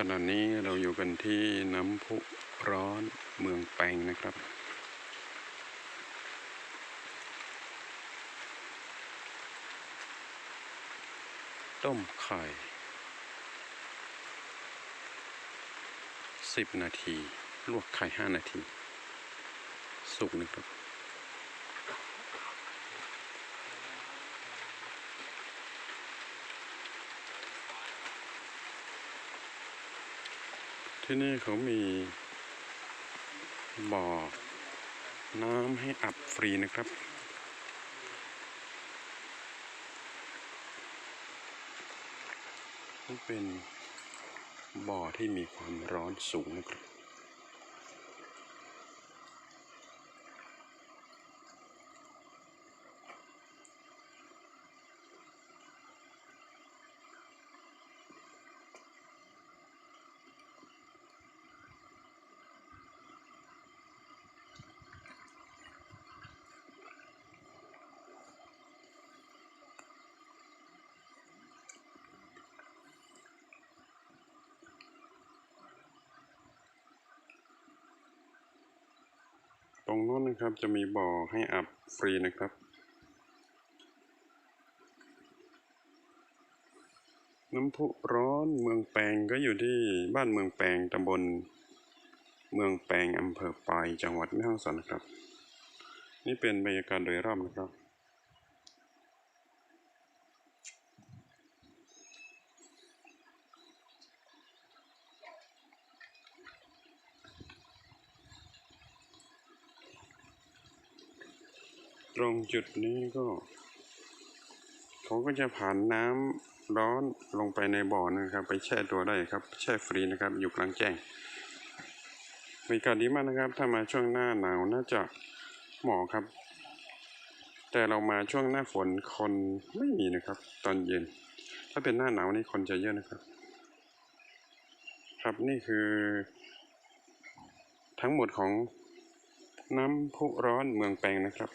ขณะนี้เราอยู่กันที่น้ำพุร้อนเมืองแปงนะครับ ต้มไข่สิบนาที ลวกไข่ห้านาที สุกนะครับ ที่นี่เขามีบ่อ น้ำให้อับฟรีนะครับ นี่เป็นบ่อที่มีความร้อนสูงนะครับ ตรงนู้นนะครับจะมีบ่อให้อับฟรีนะครับ น้ำพุร้อนเมืองแปงก็อยู่ที่บ้านเมืองแปงตำบล เมืองแปงอำเภอปายจังหวัดแม่ฮ่องสอนนะครับ นี่เป็นบรรยากาศโดยรอบนะครับ ตรงจุดนี้ก็ เขาก็จะผ่านน้ำร้อนลงไปในบ่อนะครับ ไปแช่ตัวได้ครับ แช่ฟรีนะครับ อยู่กลางแจ้งบรรยากาศดีมากนะครับ ถ้ามาช่วงหน้าหนาวน่าจะเหมาะครับ แต่เรามาช่วงหน้าฝนคนไม่มีนะครับ ตอนเย็น ถ้าเป็นหน้าหนาวนี่คนจะเยอะนะครับ ครับนี่คือ ทั้งหมดของน้ำพุร้อนเมืองแปงนะครับ